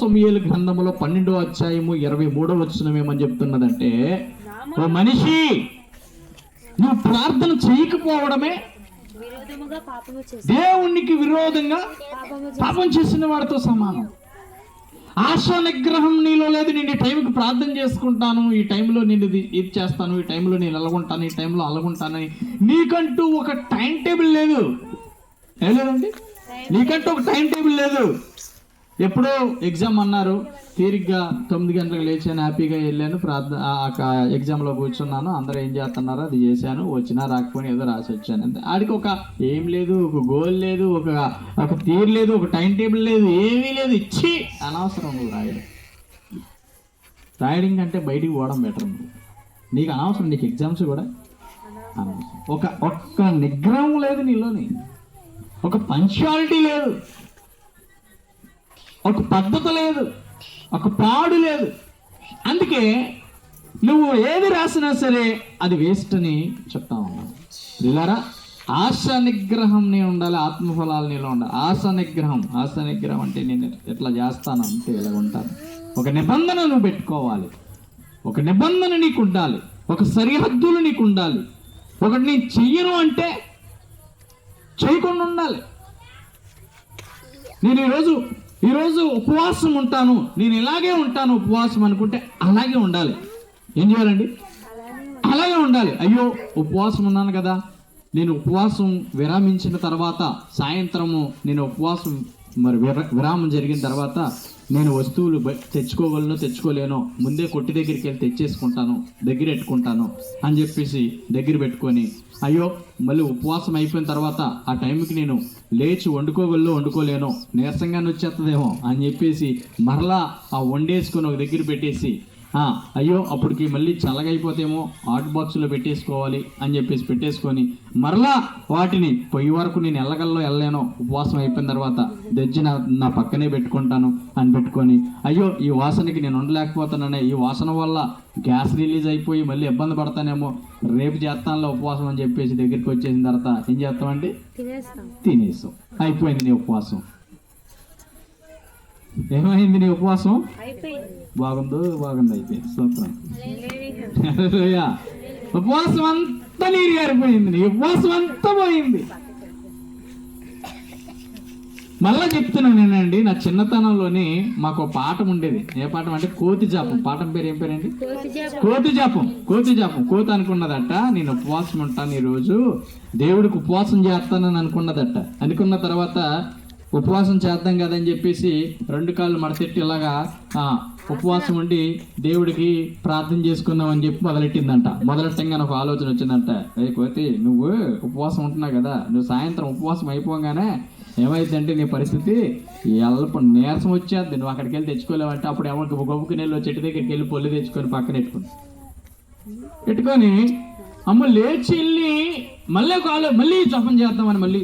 సమయలు గ్రంథములో పన్నెండో అధ్యాయము ఇరవై మూడో వచ్చిన ఏమని చెప్తున్నదంటే ఓ మనిషి నువ్వు ప్రార్థన చేయకపోవడమే దేవునికి విరోధంగా పాపం చేసిన వాడితో సమానం. ఆశ నిగ్రహం నీలో లేదు నేను ఈ టైంకి ప్రార్థన చేసుకుంటాను ఈ టైంలో నేను ఇది ఇది చేస్తాను ఈ టైంలో నేను ఎలాగుంటాను ఈ టైంలో అలాగుంటానని. నీకంటూ ఒక టైం టేబుల్ లేదు. లేదండి? నీకంటూ ఒక టైం టేబుల్ లేదు. ఎప్పుడో ఎగ్జామ్ అన్నారు. తీరిగ్గా తొమ్మిది గంటలకు లేచాను హ్యాపీగా వెళ్ళాను ప్రార్థన ఆ ఎగ్జామ్లో కూర్చున్నాను. అందరూ ఏం చేస్తున్నారో? అది చేశాను వచ్చినా రాకపోయినా ఏదో రాసి వచ్చాను. అంతే. ఆడికి ఒక ఏం లేదు ఒక గోల్ లేదు ఒక ఒక తీరు లేదు ఒక టైం టేబుల్ లేదు ఏమీ లేదు. ఇచ్చి అనవసరం నువ్వు రాయడం. రాయడం కంటే బయటికి పోవడం బెటర్ నువ్వు. నీకు అనవసరం నీకు ఎగ్జామ్స్ కూడా అనవసరం. ఒక ఒక్క నిగ్రహం లేదు నీలోని. ఒక పంక్చువాలిటీ లేదు. ఒక పద్ధతి లేదు. ఒక పాడు లేదు. అందుకే నువ్వు ఏది రాసినా సరే అది వేస్ట్ అని చెప్తా ఉన్నాను. ఆశ నిగ్రహం నేను ఉండాలి ఆత్మఫలాలు నీలో ఉండాలి. ఆశ నిగ్రహం ఆశ నిగ్రహం అంటే నేను ఎట్లా చేస్తాను అంటే ఇలా ఉంటాను. ఒక నిబంధన నువ్వు పెట్టుకోవాలి. ఒక నిబంధన నీకు ఉండాలి. ఒక సరిహద్దులు నీకు ఉండాలి. ఒకటి నేను చెయ్యను అంటే చేయకుండా ఉండాలి. నేను ఈరోజు ఈరోజు ఉపవాసం ఉంటాను నేను ఇలాగే ఉంటాను ఉపవాసం అనుకుంటే అలాగే ఉండాలి. ఏం చేయాలండి? అలాగే ఉండాలి. అయ్యో ఉపవాసం ఉన్నాను కదా. నేను ఉపవాసం విరామించిన తర్వాత సాయంత్రము నేను ఉపవాసం మరి విరామం జరిగిన తర్వాత నేను వస్తువులు బ- తెచ్చుకోగలను తెచ్చుకోలేనో. ముందే కొట్టి దగ్గరికి వెళ్ళి తెచ్చేసుకుంటాను దగ్గర పెట్టుకుంటాను అని చెప్పేసి దగ్గర పెట్టుకొని అయ్యో మళ్ళీ ఉపవాసం అయిపోయిన తర్వాత ఆ టైంకి నేను లేచి వండుకోగలను వండుకోలేను నీరసంగానే వచ్చేస్తుందేమో అని చెప్పేసి మరలా ఆ వండేసుకొని ఒక దగ్గర పెట్టేసి అయ్యో అప్పటికి మళ్ళీ చల్లగైపోతేమో హాట్ బాక్స్లో పెట్టేసుకోవాలి అని చెప్పేసి పెట్టేసుకొని మరలా వాటిని పొయ్యి వరకు నేను ఎల్లగల్లో వెళ్ళలేను ఉపవాసం అయిపోయిన తర్వాత తెచ్చి నా నా పక్కనే పెట్టుకుంటాను అని పెట్టుకొని అయ్యో ఈ వాసనకి నేను ఉండలేకపోతున్నానే ఈ వాసన వల్ల గ్యాస్ రిలీజ్ అయిపోయి మళ్ళీ ఇబ్బంది పడతానేమో రేపు చేస్తానులో ఉపవాసం అని చెప్పేసి దగ్గరికి వచ్చేసిన తర్వాత ఏం చేస్తామండి? తినేస్తాం. తినేసాం అయిపోయింది నీ ఉపవాసం. ఏమైంది నీ ఉపవాసం? బాగుందో బాగుంది అయిపోయింది. స్తోత్రం. ఉపవాసం అంతా నీరు గారిపోయింది నీ ఉపవాసం అంతా పోయింది. మళ్ళా చెప్తున్నాను నేనండి నా చిన్నతనంలోని మాకు ఒక పాఠం ఉండేది. ఏ పాఠం అంటే కోతి జాపం. పాఠం పేరు ఏం పేరండి? కోతి జాపం. కోతి జాపం. కోతి అనుకున్నదట నేను ఉపవాసం ఉంటాను ఈరోజు. దేవుడికి ఉపవాసం చేస్తానని అనుకున్నదట. అనుకున్న తర్వాత ఉపవాసం చేద్దాం కదని చెప్పేసి రెండు కాళ్ళు మడతెట్టి ఇలాగా ఉపవాసం ఉండి దేవుడికి ప్రార్థన చేసుకుందాం అని చెప్పి మొదలెట్టిందంట. మొదలెట్టంగానే ఒక ఆలోచన వచ్చిందంట. ఏ కోతి నువ్వు ఉపవాసం ఉంటున్నావు కదా. నువ్వు సాయంత్రం ఉపవాసం అయిపోగానే ఏమైందంటే నీ పరిస్థితి? ఎల్లప నీరసం వచ్చేది నువ్వు అక్కడికి వెళ్ళి తెచ్చుకోలేవంటే అప్పుడు ఎవరికి గొప్పకి నెలలో చెట్టు దగ్గరికి వెళ్ళి పొల్లి తెచ్చుకొని పక్కన పెట్టుకుని పెట్టుకొని అమ్మ లేచి వెళ్ళి మళ్ళీ ఒక మళ్ళీ జపం చేద్దామని మళ్ళీ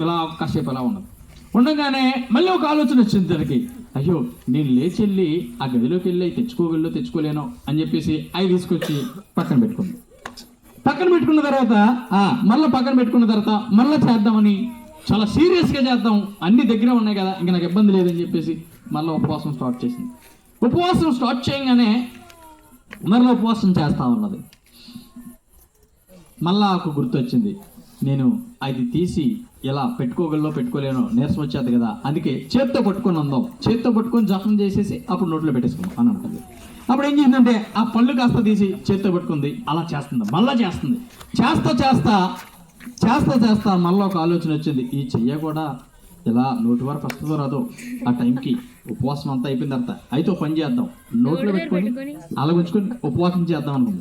ఇలా కాసేపు అలా ఉన్నది. ఉండగానే మళ్ళీ ఒక ఆలోచన వచ్చింది తనకి. అయ్యో నేను లేచి వెళ్ళి ఆ గదిలోకి వెళ్ళి తెచ్చుకోగలను తెచ్చుకోలేను అని చెప్పేసి అవి తీసుకొచ్చి పక్కన పెట్టుకుంది. పక్కన పెట్టుకున్న తర్వాత ఆ మళ్ళీ పక్కన పెట్టుకున్న తర్వాత మళ్ళీ చేద్దామని చాలా సీరియస్గా చేద్దాం. అన్ని దగ్గర ఉన్నాయి కదా ఇంకా నాకు ఇబ్బంది లేదని చెప్పేసి మళ్ళీ ఉపవాసం స్టార్ట్ చేసింది. ఉపవాసం స్టార్ట్ చేయగానే మరలా ఉపవాసం చేస్తా ఉన్నది. మళ్ళా ఒక గుర్తు వచ్చింది నేను అది తీసి ఎలా పెట్టుకోగలలో పెట్టుకోలేను నీరసం వచ్చేది కదా. అందుకే చేత్తో పట్టుకొని అందాం చేత్తో పట్టుకొని జపం చేసేసి అప్పుడు నోట్లో పెట్టేసుకుందాం అని అంటుంది. అప్పుడు ఏం చేసిందంటే ఆ పళ్ళు కాస్త తీసి చేత్తో పట్టుకుంది. అలా చేస్తుంది. మళ్ళా చేస్తుంది. చేస్తా చేస్తా చేస్తా చేస్తా మళ్ళీ ఒక ఆలోచన వచ్చింది. ఈ చెయ్య కూడా ఇలా నోటి వరకు వస్తుందో రాదో ఆ టైంకి ఉపవాసం అంతా అయిపోయిన తర్వాత అయితే పని చేద్దాం. నోట్లో పెట్టుకొని అలా ఉంచుకొని ఉపవాసం చేద్దాం అనుకుంది.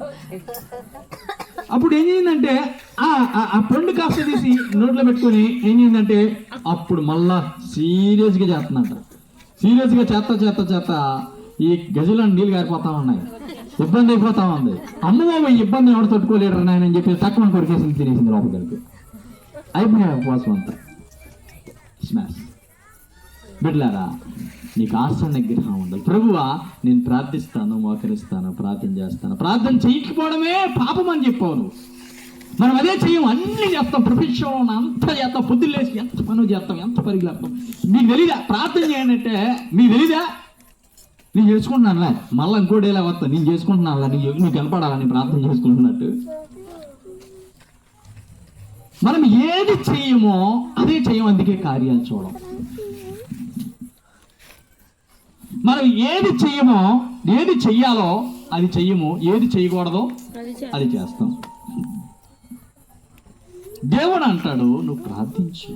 అప్పుడు ఏం చేయిందంటే ఆ ఆ- ఆ పండు కాస్త తీసి నోట్లో పెట్టుకొని ఏం చేయిందంటే అప్పుడు మళ్ళా సీరియస్గా చేస్తున్నట్ట సీరియస్గా చేత చేత చేత ఈ గజలో నీళ్ళు గారిపోతా ఉన్నాయి. ఇబ్బంది అయిపోతా ఉంది. అమ్మో ఇబ్బంది ఎవడు తట్టుకోలేడు నాయన అని చెప్పి తక్కువ కొరికేసింది తినేసింది లోపలికి. అయిపోయినాయి ఉపవాసం అంతా. స్మాష్ బిడ్లారా నీకు ఆశ నిగ్రహం ఉండాలి ప్రభువా నేను ప్రార్థిస్తాను మోకరిస్తాను ప్రార్థన చేస్తాను. ప్రార్థన చేయకపోవడమే పాపం అని చెప్పావు నువ్వు. మనం అదే చేయం అన్ని చేస్తాం. ప్రొఫెషన్ అంత చేస్తాం. పొద్దున్న లేచి ఎంత పనులు చేస్తాం ఎంత పరిగెడతాం మీకు తెలీదా? ప్రార్థన చేయనంటే మీ మీకు తెలీదా? నేను చేసుకుంటున్నానులే. మళ్ళీ ఇంకోటి ఎలా వస్తా. నేను చేసుకుంటున్నానులే. నీ నీకు కనపడాలని ప్రార్థన చేసుకుంటున్నట్టు. మనం ఏది చేయమో అదే చేయం అందుకే కార్యాలు చూడం. మనం ఏది చెయ్యమో ఏది చెయ్యాలో అది చెయ్యము. ఏది చేయకూడదో అది చేస్తాం. దేవుడు అంటాడు నువ్వు ప్రార్థించు.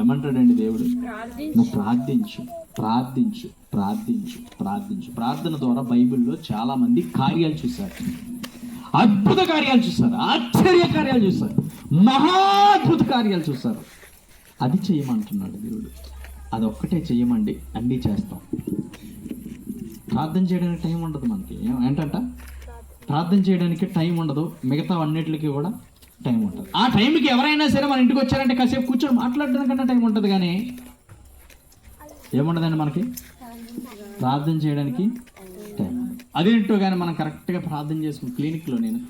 ఏమంటాడండి దేవుడు? నువ్వు ప్రార్థించు ప్రార్థించు ప్రార్థించు ప్రార్థించు. ప్రార్థన ద్వారా బైబిల్లో చాలా మంది కార్యాలు చూశారు. అద్భుత కార్యాలు చూస్తారు ఆశ్చర్య కార్యాలు చూస్తారు మహాద్భుత కార్యాలు చూస్తారు అది చేయమంటున్నాడు దేవుడు. అది ఒక్కటే చేయమండి అన్నీ చేస్తాం. ప్రార్థన చేయడానికి టైం ఉండదు మనకి ఏం- ఏంటంట? ప్రార్థన చేయడానికి టైం ఉండదు మిగతా అన్నిటికీ కూడా టైం ఉంటుంది. ఆ టైంకి ఎవరైనా సరే మన ఇంటికి వచ్చారంటే కాసేపు కూర్చొని మాట్లాడడానికన్నా టైం ఉంటుంది కానీ ఏముండదండి మనకి? ప్రార్థన చేయడానికి టైం అదేంటో కానీ మనం కరెక్ట్గా ప్రార్థన చేసుకుని క్లినిక్లో నేను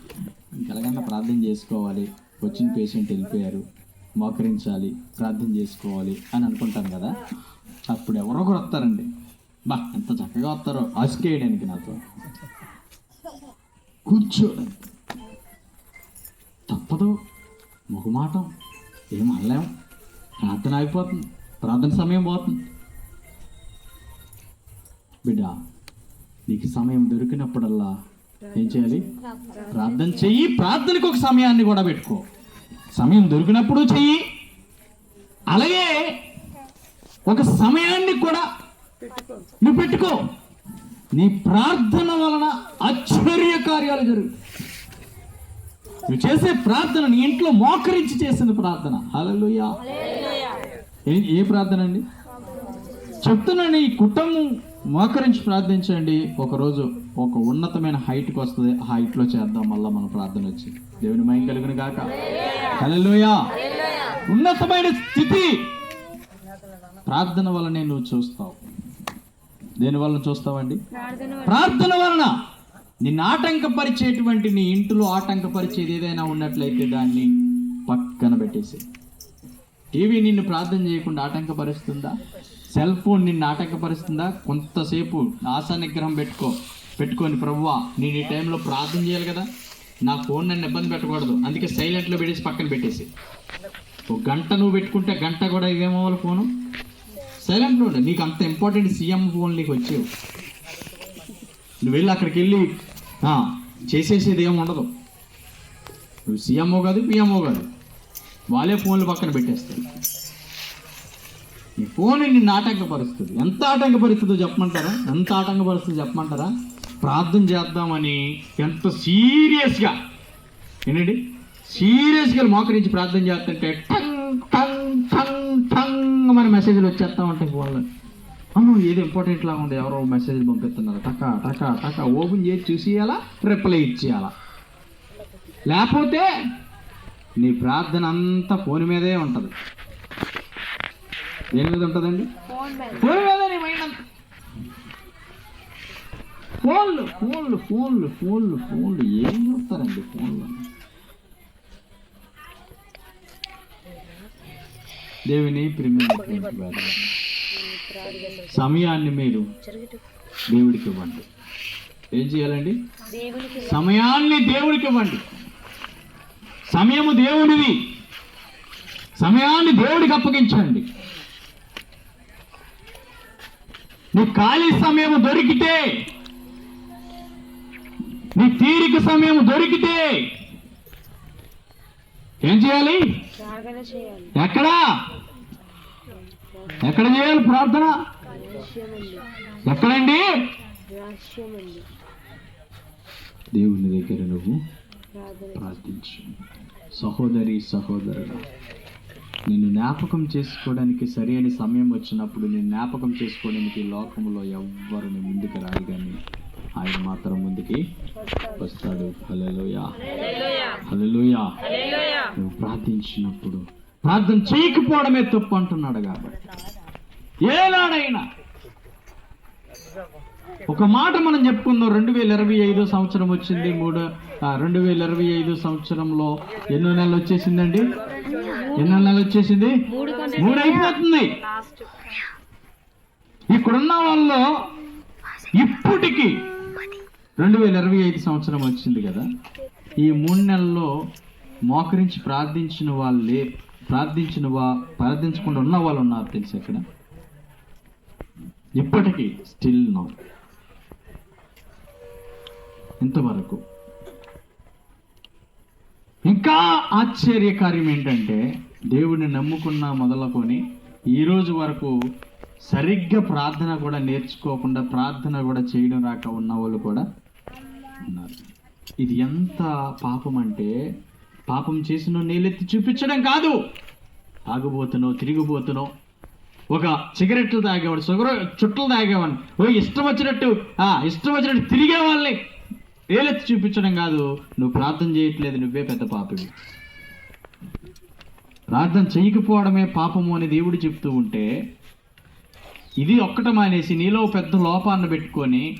ఇంకెలాగన్నా ప్రార్థన చేసుకోవాలి. వచ్చిన పేషెంట్ వెళ్ళిపోయారు. మోకరించాలి ప్రార్థన చేసుకోవాలి అని అనుకుంటాను కదా? అప్పుడు ఎవరో ఒకరు వస్తారండి. బా ఎంత చక్కగా వస్తారో అసుకేయడానికి నాతో. కూర్చోడానికి తప్పదు. మొహమాటం. ఏం అనలేం. ప్రార్థన అయిపోతుంది. ప్రార్థన సమయం పోతుంది. బిడ్డ నీకు సమయం దొరికినప్పుడల్లా ఏం చేయాలి? ప్రార్థన చెయ్యి ప్రార్థనకు ఒక సమయాన్ని కూడా పెట్టుకో. సమయం దొరికినప్పుడు చెయ్యి. అలాగే ఒక సమయాన్ని కూడా నువ్వు పెట్టుకో. నీ ప్రార్థన వలన ఆశ్చర్య కార్యాలు జరుగు నువ్వు చేసే ప్రార్థన నీ ఇంట్లో మోకరించి చేసిన ప్రార్థన. హల్లెలూయా. ఏ ఏ ప్రార్థన అండి? చెప్తున్నాను ఈ కుటుంబం మోకరించి ప్రార్థించండి. ఒకరోజు ఒక ఉన్నతమైన హైట్కి వస్తుంది. ఆ హైట్లో చేద్దాం మళ్ళీ మన ప్రార్థన వచ్చి. దేవుని మయం కలిగిన గాక. హలోయా ఉన్నతమైన స్థితి. ప్రార్థన వలనే నువ్వు చూస్తావు. దేని వలన చూస్తావండి? ప్రార్థన ప్రార్థన వలన. నిన్ను ఆటంకపరిచేటువంటి నీ ఇంటిలో ఆటంకపరిచేది ఏదైనా ఉన్నట్లయితే దాన్ని పక్కన పెట్టేసి టీవీ నిన్ను ప్రార్థన చేయకుండా ఆటంకపరుస్తుందా? సెల్ ఫోన్ నిన్ను ఆటంకపరుస్తుందా? కొంతసేపు ఆశా నిగ్రహం పెట్టుకో. పెట్టుకొని ప్రవ్వా నేను ఈ టైంలో ప్రార్థన చేయాలి కదా. నా ఫోన్ నన్ను ఇబ్బంది పెట్టకూడదు. అందుకే సైలెంట్లో పెట్టేసి పక్కన పెట్టేసి. ఒక గంట నువ్వు పెట్టుకుంటే గంట కూడా ఇదేమవ్వాలి ఫోను? సైలెంట్లో ఉండే. నీకు అంత ఇంపార్టెంట్ సీఎం ఫోన్ నీకు వచ్చేవు. నువ్వు వెళ్ళి అక్కడికి వెళ్ళి చేసేసేది ఏమి ఉండదు. నువ్వు సీఎంఓ కాదు పిఎంఓ కాదు. వాళ్ళే ఫోన్లు పక్కన పెట్టేస్తారు. ఈ ఫోన్ నిన్ను ఆటంకపరుస్తుంది? ఎంత ఆటంకపరుస్తుందో చెప్పమంటారా? ఎంత ఆటంకపరుస్తుందో చెప్పమంటారా? ప్రార్థన చేద్దామని ఎంత సీరియస్గా. ఏంటండి? సీరియస్గా మోకరించి ప్రార్థన చేస్తుంటే టంగ్ టంగ్ టంగ్ టంగ్ మన మెసేజ్లు వచ్చేస్తా ఉంటాయి ఫోన్లో. అమ్మో ఏదో ఇంపార్టెంట్ లాగా ఉంది. ఎవరో మెసేజ్ పంపిస్తున్నారు. టక టక టక. ఓపెన్ చేసి చూసేయాలా? రిప్లై ఇచ్చేయాలా? లేకపోతే నీ ప్రార్థన అంతా ఫోన్ మీదే ఉంటుంది. దేని మీద ఉంటుందండి? ఫోన్ మీద. నీ మైండ్ అంతా. ఫోన్లు ఫోన్లు ఫోన్లు ఫోన్లు ఫోన్లు. ఏం చూస్తారండి ఫోన్లు? దేవుని ప్రేమించినటువంటి సమయాన్ని మీరు దేవుడికి ఇవ్వండి. ఏం చేయాలండి? సమయాన్ని దేవుడికి ఇవ్వండి. సమయము దేవుడిది సమయాన్ని దేవుడికి అప్పగించండి. నీ ఖాళీ సమయం దొరికితే నీ తీరిక సమయం దొరికితే ఏం చేయాలి? ఎక్కడా? ఎక్కడ చేయాలి ప్రార్థన? ఎక్కడండి? దేవుని దగ్గర నువ్వు ప్రార్థించు. సహోదరి సహోదరుడు నిన్ను జ్ఞాపకం చేసుకోవడానికి సరైన సమయం వచ్చినప్పుడు నేను జ్ఞాపకం చేసుకోవడానికి లోకంలో ఎవ్వరు ముందుకు రారు కానీ ఆయన మాత్రం ముందుకి వస్తాడు. నువ్వు ప్రార్థించినప్పుడు ప్రార్థన చేయకపోవడమే తప్పు అంటున్నాడు కాబట్టి. ఏనాడైనా ఒక మాట మనం చెప్పుకుందాం. రెండు వేల ఇరవై ఐదో సంవత్సరం వచ్చింది. మూడో రెండు వేల ఇరవై ఐదు సంవత్సరంలో ఎన్నో నెలలు వచ్చేసిందండి? ఎన్నో నెలలు వచ్చేసింది? మూడు అయిపోతుంది ఇక్కడున్న వాళ్ళు ఇప్పటికి రెండు వేల ఇరవై ఐదు సంవత్సరం వచ్చింది కదా. ఈ మూడు నెలల్లో మోకరించి ప్రార్థించిన వాళ్ళే ప్రార్థించిన వా ప్రార్థించకుండా ఉన్న వాళ్ళు ఉన్నారు తెలుసు ఇక్కడ? ఇప్పటికీ స్టిల్ నో. ఇంతవరకు. ఇంకా ఆశ్చర్యకార్యం ఏంటంటే దేవుడిని నమ్ముకున్న మొదలుకొని ఈరోజు వరకు సరిగ్గా ప్రార్థన కూడా నేర్చుకోకుండా ప్రార్థన కూడా చేయడం రాక ఉన్న వాళ్ళు కూడా ఉన్నారు ఇది ఎంత పాపం అంటే పాపం చేసిన నేలెత్తి చూపించడం కాదు. తాగుబోతునో తిరిగిపోతునో ఒక సిగరెట్లు తాగేవాడు సుగర చుట్టలు తాగేవాడిని. ఓ ఇష్టం వచ్చినట్టు ఆ ఇష్టం వచ్చినట్టు తిరిగే వాళ్ళని ఏలెత్తి చూపించడం కాదు. నువ్వు ప్రార్థన చేయట్లేదు నువ్వే పెద్ద పాపవి. ప్రార్థన చేయకపోవడమే పాపము అని దేవుడు చెప్తూ ఉంటే ఇది ఒక్కట మానేసి నీలో పెద్ద లోపాన్ని పెట్టుకొని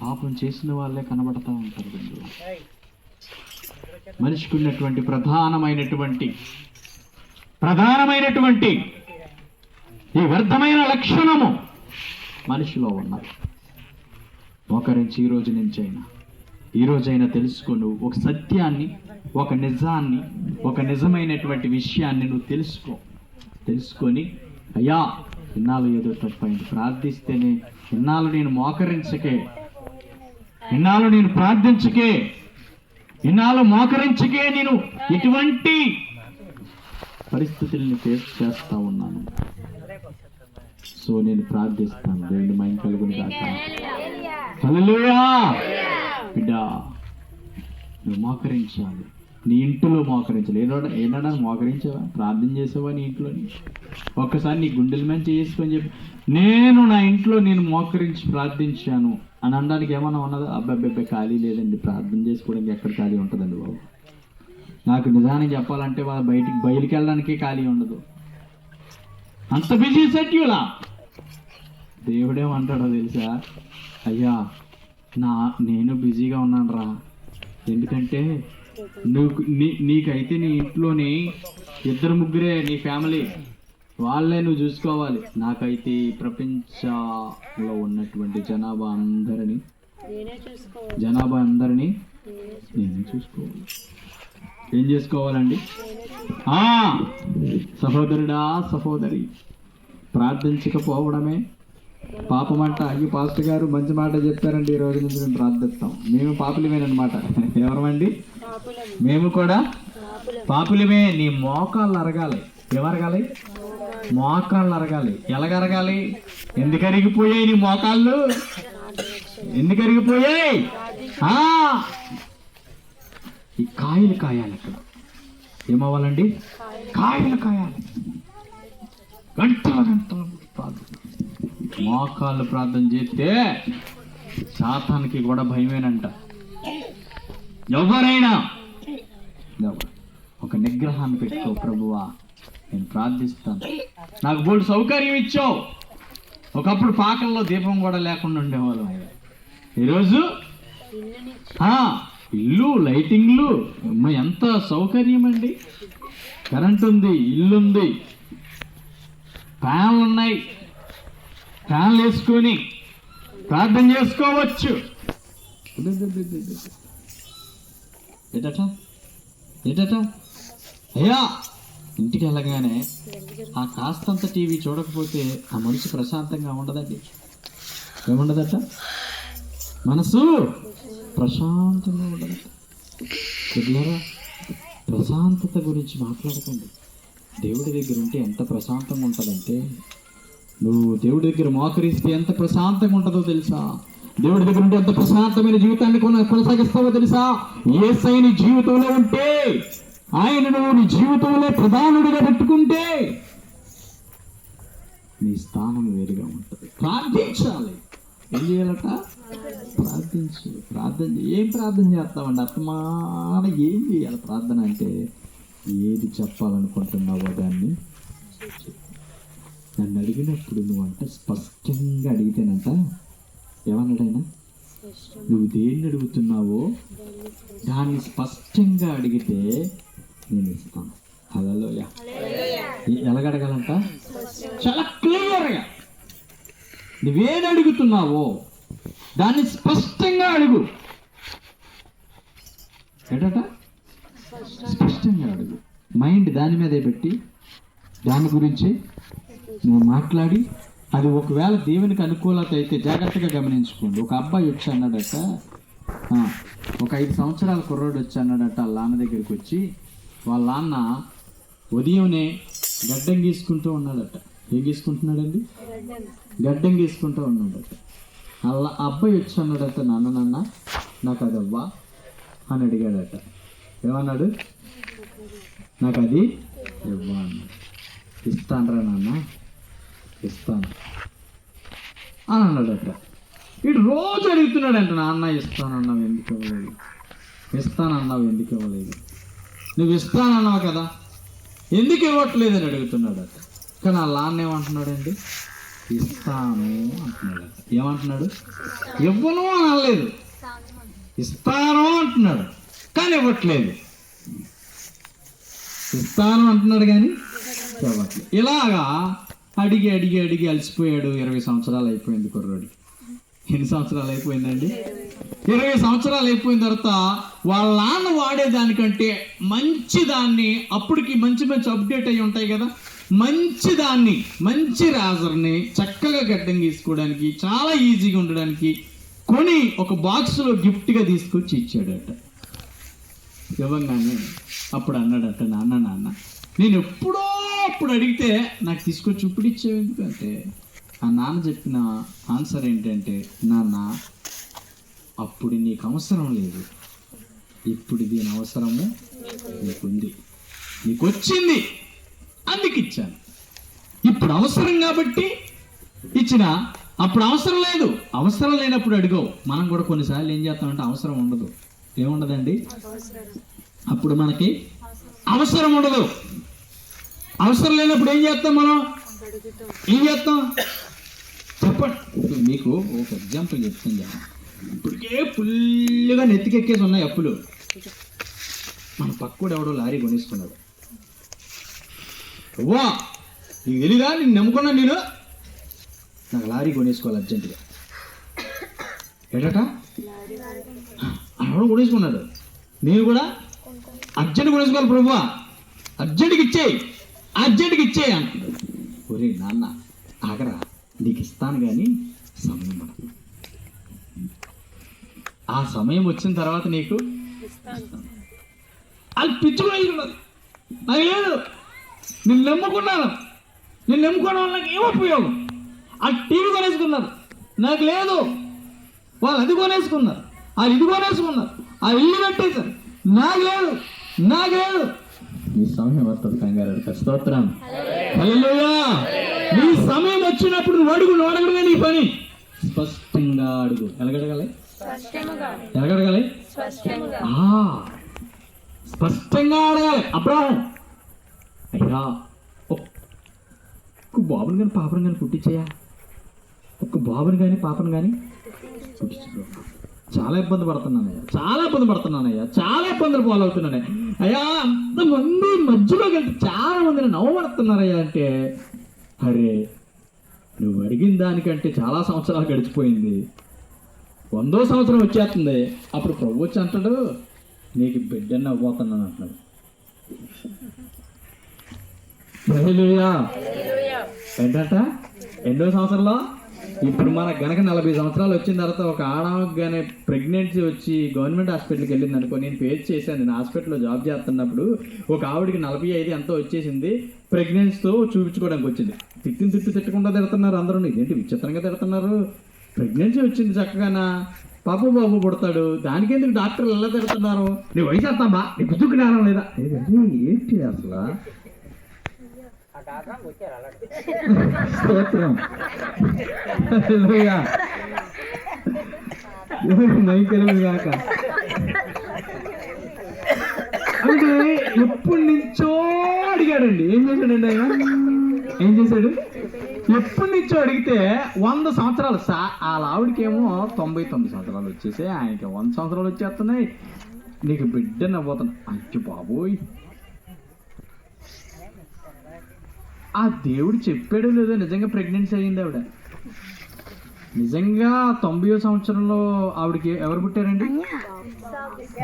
పాపం చేసిన వాళ్ళే కనబడతా ఉంటారు ఇందులో మనిషికి ఉన్నటువంటి ప్రధానమైనటువంటి ప్రధానమైనటువంటి ఈ వ్యర్థమైన లక్షణము మనిషిలో ఉన్నది. మోకరించి ఈ రోజు నుంచైనా ఈ రోజైనా తెలుసుకో నువ్వు ఒక సత్యాన్ని ఒక నిజాన్ని ఒక నిజమైనటువంటి విషయాన్ని నువ్వు తెలుసుకో. తెలుసుకొని అయ్యా ఇన్నాళ్ళు ఏదో తప్పైంది. ప్రార్థిస్తేనే ఇన్నాళ్ళు నేను మోకరించకే ఇన్నాళ్ళు నేను ప్రార్థించకే ఇన్నాళ్ళు మోకరించకే నేను ఇటువంటి పరిస్థితుల్ని ఫేస్ చేస్తా ఉన్నాను. సో నేను ప్రార్థిస్తాను దేవుని మైండ్ కలుగుని కాక బిడ్డ నువ్వు మోకరించాలి. నీ ఇంటిలో మోకరించాలి. ఏనాడ ఏనాడా మోకరించావా? ప్రార్థన చేసావా నీ ఇంట్లోని? ఒక్కసారి నీ గుండెల మీద చేసుకొని చెప్పి. నేను నా ఇంట్లో నేను మోకరించి ప్రార్థించాను. అని అనడానికి ఏమన్నా ఉన్నదా? అబ్బాయి ఖాళీ లేదండి. ప్రార్థన చేసుకోవడానికి ఎక్కడ ఖాళీ ఉంటుందండి బాబు? నాకు నిజానికి చెప్పాలంటే వాళ్ళ బయటికి బయలుకి వెళ్ళడానికి ఖాళీ ఉండదు. అంత బిజీ షెడ్యూలా? దేవుడేమంటాడో తెలుసా? అయ్యా నా నేను బిజీగా ఉన్నాను రా ఎందుకంటే నువ్వు నీ నీకైతే నీ ఇంట్లోని ఇద్దరు ముగ్గురే నీ ఫ్యామిలీ. వాళ్ళే నువ్వు చూసుకోవాలి. నాకైతే ఈ ప్రపంచంలో ఉన్నటువంటి జనాభా అందరినీ జనాభా అందరినీ నేనే చూసుకోవాలి. ఏం చేసుకోవాలండి? సహోదరుడా సహోదరి ప్రార్థించకపోవడమే. పాపమంట అయ్యి పాస్టర్ గారు మంచి మాట చెప్పారండి ఈ రోజు నుంచి మేము ప్రార్థిస్తాం. మేము పాపులమేనమాట ఎవరమండి? మేము కూడా పాపులం పాపులమే. నీ మోకాళ్ళు అరగాలి. ఎవరగాలి? మోకాళ్ళు అరగాలి. ఎలాగరగాలి ఎందుకు అరిగిపోయాయి నీ మోకాళ్ళు? ఎందుకు అరిగిపోయాయి? ఈ కాయలు కాయాలి ఇక్కడ. ఏమవ్వాలండి? కాయలు కాయాలి. గంటల గంటల ప్రార్థన మోకాళ్ళు ప్రార్థన చేస్తే శాతానికి కూడా భయమేనంట. ఎవరైనా? ఒక నిగ్రహాన్ని పెట్టుకో ప్రభువా. నేను ప్రార్థిస్తాను. నాకు బోల్డ్ సౌకర్యం ఇచ్చావు. ఒకప్పుడు పాకల్లో దీపం కూడా లేకుండా ఉండేవాళ్ళం ఆయన. ఈరోజు ఇల్లు లైటింగ్లు ఎంత సౌకర్యం అండి కరెంట్ ఉంది ఇల్లు ఉంది. ఫ్యాన్లు ఉన్నాయి. ఫ్యాన్లు వేసుకొని ప్రార్థన చేసుకోవచ్చు. ఏటట ఏటట అయ్యా! ఇంటికి వెళ్ళగానే ఆ కాస్తంత టీవీ చూడకపోతే ఆ మనసు ప్రశాంతంగా ఉండదండి. ఏముండదట? మనసు ప్రశాంతంగా ఉండదట. పిల్లరా ప్రశాంతత గురించి మాట్లాడకండి. దేవుడి దగ్గర ఉంటే ఎంత ప్రశాంతంగా ఉంటుందంటే నువ్వు దేవుడి దగ్గర మోకరిస్తే ఎంత ప్రశాంతంగా ఉంటుందో తెలుసా? దేవుడి దగ్గర ఉంటే ఎంత ప్రశాంతమైన జీవితాన్ని కొన- కొనసాగిస్తావో తెలుసా? ఏ సైని జీవితంలో ఉంటే ఆయన నువ్వు నీ జీవితంలో ప్రధానుడిగా పెట్టుకుంటే నీ స్థానం వేరుగా ఉంటుంది. ప్రార్థించాలి. ఏం చేయాలట? ప్రార్థించు. ప్రార్థన ఏం ప్రార్థన చేస్తామండి? అత్తమాన ఏం చేయాలి ప్రార్థన అంటే? ఏది చెప్పాలనుకుంటున్నావో దాన్ని. నన్ను అడిగినప్పుడు నువ్వు అంట స్పష్టంగా అడిగితేనంట? ఏమన్నాడైనా? నువ్వు దేన్ని అడుగుతున్నావో దాన్ని స్పష్టంగా అడిగితే నేను ఇస్తాను హలోయ ఎలాగడగాలంట చాలా క్లియర్గా నువ్వేది అడుగుతున్నావో దాన్ని స్పష్టంగా అడుగు. ఏంటట? స్పష్టంగా అడుగు. మైండ్ దాని మీదే పెట్టి దాని గురించి నువ్వు మాట్లాడి అది ఒకవేళ దేవునికి అనుకూలత అయితే జాగ్రత్తగా గమనించుకోండి. ఒక అబ్బాయి వచ్చి అన్నాడట ఒక ఐదు సంవత్సరాల కుర్రోడు వచ్చి అన్నాడట వాళ్ళ నాన్న దగ్గరికి వచ్చి వాళ్ళ నాన్న ఉదయంనే గడ్డం గీసుకుంటూ ఉన్నాడట. ఏం గీసుకుంటున్నాడండి? గడ్డం గీసుకుంటూ ఉన్నాడట. అలా అబ్బాయి వచ్చి అన్నాడట నాన్న నాన్న నాకు అది అని అడిగాడట. ఏమన్నాడు? నాకు అది ఇవ్వా అన్నాడు. ఇస్తానరా నాన్న ఇస్తాను అని అన్నాడట. ఇటు రోజు అడుగుతున్నాడంట నాన్న ఇస్తానన్నావు ఎందుకు ఇవ్వలేదు? ఇస్తానన్నావు ఎందుకు ఇవ్వలేదు? నువ్వు ఇస్తానన్నావు కదా. ఎందుకు ఇవ్వట్లేదు అని అడుగుతున్నాడట కానీ ఆ లాన్న ఏమంటున్నాడండి? ఇస్తాను అంటున్నాడట ఏమంటున్నాడు? ఇవ్వను అని అనలేదు. ఇస్తాను అంటున్నాడు. కానీ ఇవ్వట్లేదు. ఇస్తాను అంటున్నాడు కానీ ఇవ్వట్లేదు. ఇలాగా అడిగి అడిగి అడిగి అలసిపోయాడు. ఇరవై సంవత్సరాలు అయిపోయింది కుర్రోడికి. ఎన్ని సంవత్సరాలు అయిపోయిందండి? ఇరవై సంవత్సరాలు అయిపోయిన తర్వాత వాళ్ళ నాన్న వాడే దానికంటే మంచి దాన్ని అప్పటికి మంచి మంచి అప్డేట్ అయి ఉంటాయి కదా మంచి దాన్ని మంచి రాజర్ని చక్కగా గడ్డం గీసుకోవడానికి చాలా ఈజీగా ఉండడానికి కొని ఒక బాక్స్లో గిఫ్ట్గా తీసుకొచ్చి ఇచ్చాడట. ఇవ్వగానే అప్పుడు అన్నాడట నాన్న నాన్న నేను ఎప్పుడో అప్పుడు అడిగితే నాకు తీసుకొచ్చి ఇప్పుడు ఇచ్చేవి ఎందుకంటే ఆ నాన్న చెప్పిన ఆన్సర్ ఏంటంటే నాన్న అప్పుడు నీకు అవసరం లేదు. ఇప్పుడు దీని అవసరము నీకుంది. నీకు వచ్చింది అందుకు ఇచ్చాను. ఇప్పుడు అవసరం కాబట్టి ఇచ్చిన. అప్పుడు అవసరం లేదు. అవసరం లేనప్పుడు అడిగవు. మనం కూడా కొన్నిసార్లు ఏం చేస్తామంటే అవసరం ఉండదు. ఏముండదండి? అప్పుడు మనకి అవసరం ఉండదు. అవసరం లేనప్పుడు ఏం చేస్తాం మనం? ఏం చేస్తాం చెప్పండి. ఇప్పుడు మీకు ఒక ఎగ్జాంపుల్ చెప్తుంది? ఇప్పటికే ఫుల్గా నెత్తికెక్కేసి ఉన్నాయి అప్పులు. మన పక్కడు ఎవడో లారీ కొనేసుకున్నాడు. వా నీకు తెలీదా? నేను నమ్ముకున్నా నేను. నాకు లారీ కొనేసుకోవాలి అర్జెంటుగా. ఎడట ఎవడో కొనేసుకున్నాడు. నేను కూడా అర్జెంట్ కొనేసుకోవాలి ప్రభువా. అర్జెంట్కి ఇచ్చేయి. అర్జెంట్కి ఇచ్చేయి అంటున్నాడు. ఒరే నాన్న ఆగరా. నీకు ఇస్తాను కానీ సమయం పడుతుంది ఆ సమయం వచ్చిన తర్వాత నీకు అది పిచ్చుకునేది నాకు లేదు. నేను నమ్ముకున్నాను. నేను నమ్ముకోవడం వల్ల నాకు ఏం ఉపయోగం? ఆ టీవీ కొనేసుకున్నారు. నాకు లేదు. వాళ్ళు అది కొనేసుకున్నారు. వాళ్ళు ఇది కొనేసుకున్నారు. ఆ ఇల్లు కట్టేశారు. నాకు లేదు. నాకు లేదు. ఈ సమయం వస్తుంది కంగారు స్తోత్రం. నీ సమయం వచ్చినప్పుడు నువ్వు అడుగు నువ్వు అడగడమే నీ పని. స్పష్టంగా అడుగు. ఎలాగడగాలి? ఎలాగడగాలి? స్పష్టంగా. అడగాలి. అబ్రాహం! అయ్యా! ఒక్క బాబుని కానీ పాపను కానీ పుట్టించయ్యా ఒక్క బాబుని కానీ పాపను కానీ పుట్టించు చాలా ఇబ్బంది పడుతున్నానయ్యా. చాలా ఇబ్బంది పడుతున్నానయ్యా. చాలా ఇబ్బందులు పాలవుతున్నానయ్యా. అయ్యా అంతమంది మధ్యలోకి వెళ్తే చాలా మందిని నవ్వబడుతున్నారయ్యా అంటే అరే నువ్వు అడిగిన దానికంటే చాలా సంవత్సరాలు గడిచిపోయింది. వందో సంవత్సరం వచ్చేస్తుంది. అప్పుడు ప్రభు వచ్చి అంటాడు నీకు బిడ్డని అవ్వబోతున్నాను అంటున్నాడు. ఏంటంట? రెండో సంవత్సరంలో ఇప్పుడు మన గనక నలభై సంవత్సరాలు వచ్చిన తర్వాత ఒక ఆడవాళ్ళకి కానీ ప్రెగ్నెన్సీ వచ్చి గవర్నమెంట్ హాస్పిటల్కి వెళ్ళింది అనుకో నేను ఫేస్ చేశాను నేను హాస్పిటల్లో జాబ్ చేస్తున్నప్పుడు ఒక ఆవిడకి నలభై ఐదు ఎంతో వచ్చేసింది ప్రెగ్నెన్సీతో చూపించుకోవడానికి వచ్చింది. తిట్టిన తిట్టు తిట్టకుండా తిడుతున్నారు అందరూ ఇదేంటి విచిత్రంగా తిడుతున్నారు? ప్రెగ్నెన్సీ వచ్చింది చక్కగానా? పాప బాబు పుడతాడు దానికెందుకు డాక్టర్లు ఎలా తిడుతున్నారు? నీ వయసు ఎంతమ్మా నీ బుద్ధుకు జ్ఞానం లేదా? ఏంటి అసలు? స్తోత్రం హల్లెలూయా. దేవునికి అంటే ఎప్పటి నుంచో అడిగాడండి ఏం చేశాడండి ఆయన ఏం చేశాడు ఎప్పటి నుంచో అడిగితే వంద సంవత్సరాలు సా వాళ్ళ ఆవిడకేమో తొంభై తొమ్మిది సంవత్సరాలు వచ్చేసి ఆయనకి వంద సంవత్సరాలు వచ్చేస్తున్నాయి నీకు బిడ్డ నవ్వుతున్నా అయ్యో బాబోయ్ ఆ దేవుడు చెప్పాడో లేదో నిజంగా ప్రెగ్నెన్సీ అయ్యింది ఆవిడ. నిజంగా తొంభై సంవత్సరంలో ఆవిడకి ఎవరు పుట్టారండి?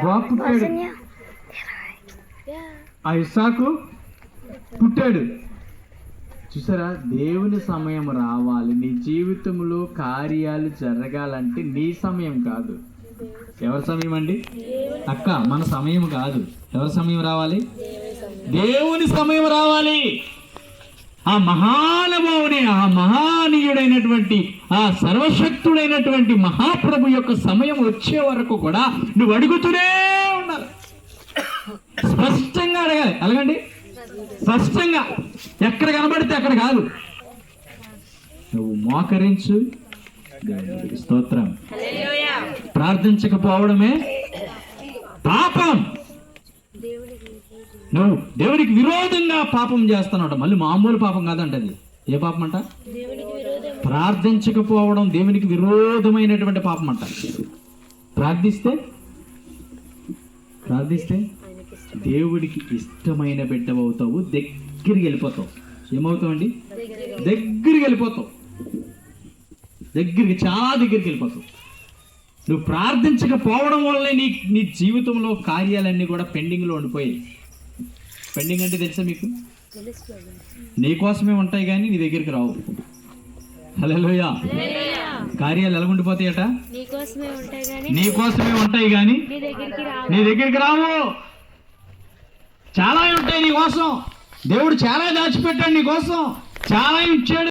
బాబు పుట్టాడు. ఆ ఇస్సాకు పుట్టాడు. చూసారా? దేవుని సమయం రావాలి. నీ జీవితంలో కార్యాలు జరగాలంటే నీ సమయం కాదు. ఎవరి సమయం అండి? అక్క మన సమయం కాదు. ఎవరి సమయం రావాలి? దేవుని సమయం రావాలి. ఆ మహానుభావుని ఆ మహానీయుడైనటువంటి ఆ సర్వశక్తుడైనటువంటి మహాప్రభు యొక్క సమయం వచ్చే వరకు కూడా నువ్వు అడుగుతూనే ఉండాలి. స్పష్టంగా అడగాలి. అలాగండి స్పష్టంగా. ఎక్కడ కనబడితే అక్కడ కాదు. నువ్వు మోకరించు స్తోత్రం. ప్రార్థించకపోవడమే పాపం. దేవుడికి దేవునికి విరోధంగా పాపం చేస్తున్నాడు. మళ్ళీ మామూలు పాపం కాదంట అది ఏ పాపం అంట ప్రార్థించకపోవడం దేవునికి విరోధమైనటువంటి పాపం అంట ప్రార్థిస్తే? ప్రార్థిస్తే? దేవుడికి ఇష్టమైన బిడ్డవవుతావు దగ్గరికి వెళ్ళిపోతావు. ఏమవుతావండి? దగ్గరికి వెళ్ళిపోతావు. దగ్గరికి చాలా దగ్గరికి వెళ్ళిపోతావు. నువ్వు ప్రార్థించకపోవడం వల్లే నీ నీ జీవితంలో కార్యాలన్నీ కూడా పెండింగ్లో ఉండిపోయాయి. పెండింగ్ అంటే తెలుసా మీకు? నీ కోసమే ఉంటాయి కానీ నీ దగ్గరికి రావు. హలోయ కార్యాలు ఎలా ఉండిపోతాయట నీకోసమే ఉంటాయి కానీ నీ కోసమే ఉంటాయి కానీ నీ దగ్గరికి రావు. నీ దగ్గరికి రావు. చాలా ఉంటాయి నీ కోసం. దేవుడు చాలా దాచిపెట్టాడు నీ కోసం. చాలా ఇచ్చాడు